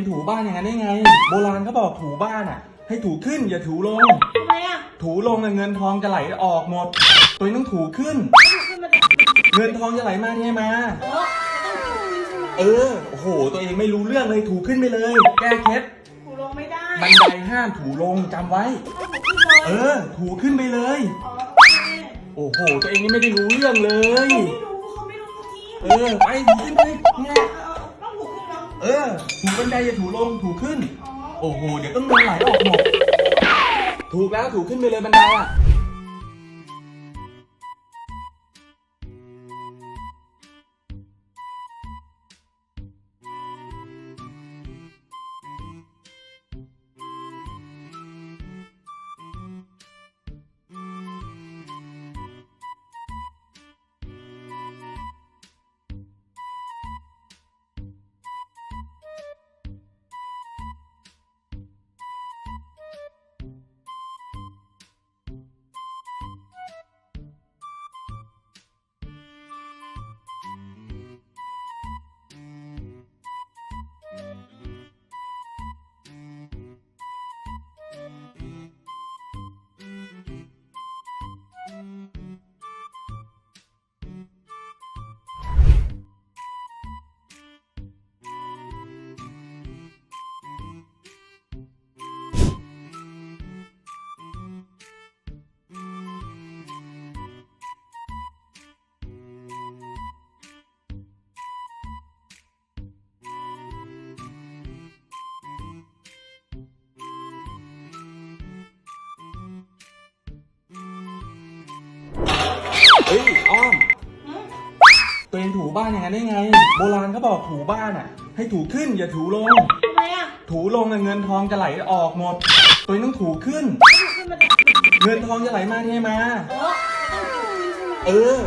องถูบ้านอย่างนั้นได้ไง โบราณเขาบอกถูบ้านอะ ให้ถูขึ้นอย่าถูลง ทำไมอะถูลงอะเงินทองจะไหลออกหมด ตัวเองต้องถูขึ้นไม่ถูกขึ้นมาได้เงินทองจะไหลมาเทมาเออต้องถูกขึ้นใช่ไหมเออ โอ้โห ตัวเองไม่รู้เรื่องเลยถูขึ้นไปเลย แก้เคล็ดถูลงไม่ได้บันไดห้ามถูลงจำไว้ต้องถูกขึ้นเลยเออ ถูขึ้นไปเลย อ๋อโอเคโอ้โห ตัวเองนี่ไม่ได้รู้เรื่องเลย เขาไม่รู้เขาไม่รู้จริงเออ ไปถูขึ้นไปเอเนี่ยอต้องถูกขึ้นเนาะ เออ ถูบันไดอย่าถูลงถูขึ้นอ๋อโอ้โห เดี๋ยวต้องเงินไหลออกหมด ถูกแล้วถูขึ้นไปเลยบันไดอะ อ้อมอืมตัวเองถูบ้านอย่างนั้นได้ไง โบราณเขาบอกถูบ้านอะ ให้ถูขึ้นอย่าถูลง ทำไมอะถูลงอะเงินทองจะไหลออกหมด ตัวเองต้องถูขึ้นไม่ถูกขึ้นมาได้เงินทองจะไหลมาเทมา เออต้องถูกขึ้นใช่ไหม เออ